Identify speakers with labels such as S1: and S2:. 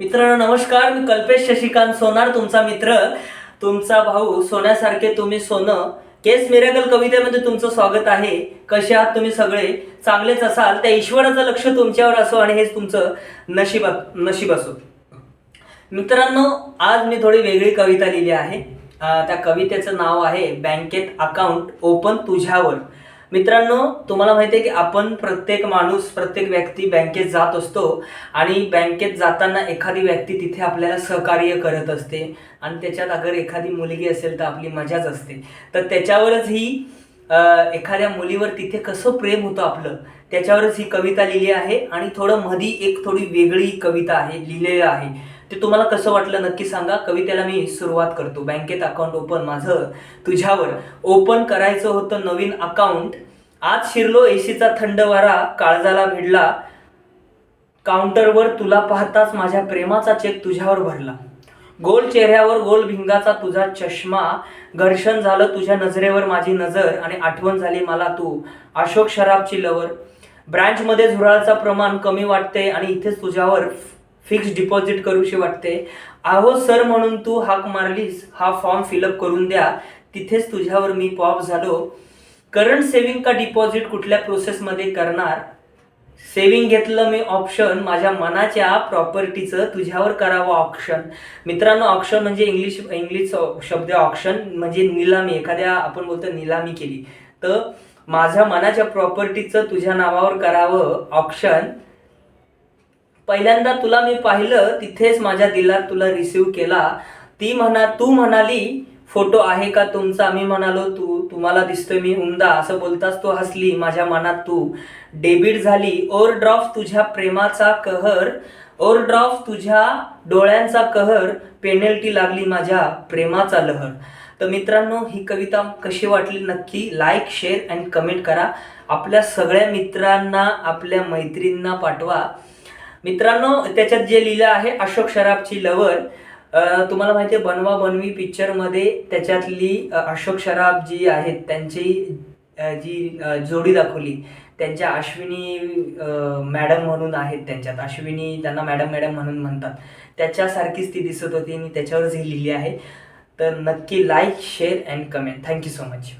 S1: मित्रांनो नमस्कार. मी कल्पेश शशिकांत सोनार तुमचा मित्र. तुमचा भाऊ सोन्यासारखे तुम्ही सोनं. केस मिरेकल कवितेमध्ये तुमचं स्वागत आहे. कसे आहात तुम्ही सगळे? चांगलेच असाल. त्या ईश्वराचं लक्ष तुमच्यावर असो आणि हेच तुमचं नशीब नशीब असो. मित्रांनो आज मी थोडी वेगळी कविता लिहिली आहे. त्या कवितेचं नाव आहे बँकेत अकाउंट ओपन तुझ्यावर. मित्रांनो तुम्हाला माहिती आहे की आपण प्रत्येक माणूस प्रत्येक व्यक्ती बँकेत जात असतो आणि बँकेत जाताना एखादी व्यक्ती तिथे आपल्याला सहकार्य करत असते आणि त्याच्यात अगर एखादी मुलगी असेल तर आपली मजाच असते. तर त्याच्यावरच ही एखाद्या मुलीवर तिथे कसं प्रेम होतं आपलं त्याच्यावरच ही कविता लिहिली आहे आणि थोडं मधी एक थोडी वेगळी कविता आहे लिहिलेलं आहे. ते तुम्हाला कसं वाटलं नक्की सांगा. कवितेला मी सुरुवात करतो. बँकेत अकाउंट ओपन माझं तुझ्यावर. ओपन करायचं होतं नवीन अकाउंट आज शिरलो एसीचा थंड वारा काळजाला भिडला. काउंटरवर तुला पाहताच माझ्या प्रेमाचा चेक तुझ्यावर भरला. गोल चेहऱ्यावर गोल भिंगाचा तुझा चष्मा. घर्षण झालं तुझ्या नजरेवर माझी नजर आणि आठवण झाली मला तू अशोक शराबची लवर ब्रँचमध्ये झुराळचं प्रमाण कमी वाटते आणि इथेच तुझ्यावर फिक्स डिपॉझिट करूशी वाटते. आहो सर म्हणून तू हाक मारलीस हा फॉर्म फिलअप करून द्या. तिथेच तुझ्यावर मी पॉप झालो. करंट सेव्हिंग का डिपॉझिट कुठल्या प्रोसेसमध्ये करणार? सेविंग घेतलं मी ऑप्शन माझ्या मनाच्या प्रॉपर्टीचं तुझ्यावर करावं ऑप्शन. मित्रांनो ऑप्शन म्हणजे इंग्लिश इंग्लिश शब्द ऑप्शन म्हणजे निलामी. एखाद्या आपण बोलतो निलामी केली. तर माझ्या मनाच्या प्रॉपर्टीचं तुझ्या नावावर करावं ऑप्शन. पहिल्यांदा तुला मी पाहिलं तिथेच माझ्या दिलात तुला रिसीव केला. ती म्हणा तू म्हणाली फोटो आहे का तुमचा? मी म्हणालो तू तुम्हाला दिसतोय मी उमदा. असं बोलताच तू हसली माझ्या मनात तू. डेबिट झाली. ओव्हरड्रॉफ तुझ्या प्रेमाचा कहर. ओव्हरड्रॉफ तुझ्या डोळ्यांचा कहर. पेनल्टी लागली माझ्या प्रेमाचा लहर. तर मित्रांनो ही कविता कशी वाटली नक्की लाईक शेअर अँड कमेंट करा. आपल्या सगळ्या मित्रांना आपल्या मैत्रींना पाठवा. मित्रांनो त्याच्यात जे लिहिलं आहे अशोक शराबची लवर तुम्हाला माहिती आहे बनवा बनवी पिक्चरमध्ये त्याच्यातली अशोक शराब जी आहेत त्यांची जी जोडी दाखवली त्यांच्या अश्विनी मॅडम म्हणून आहेत त्यांच्यात. अश्विनी त्यांना मॅडम मॅडम म्हणून म्हणतात. त्याच्यासारखीच ती दिसत होती आणि त्याच्यावरच ही लिहिली आहे. तर नक्की like share and comment thank you so much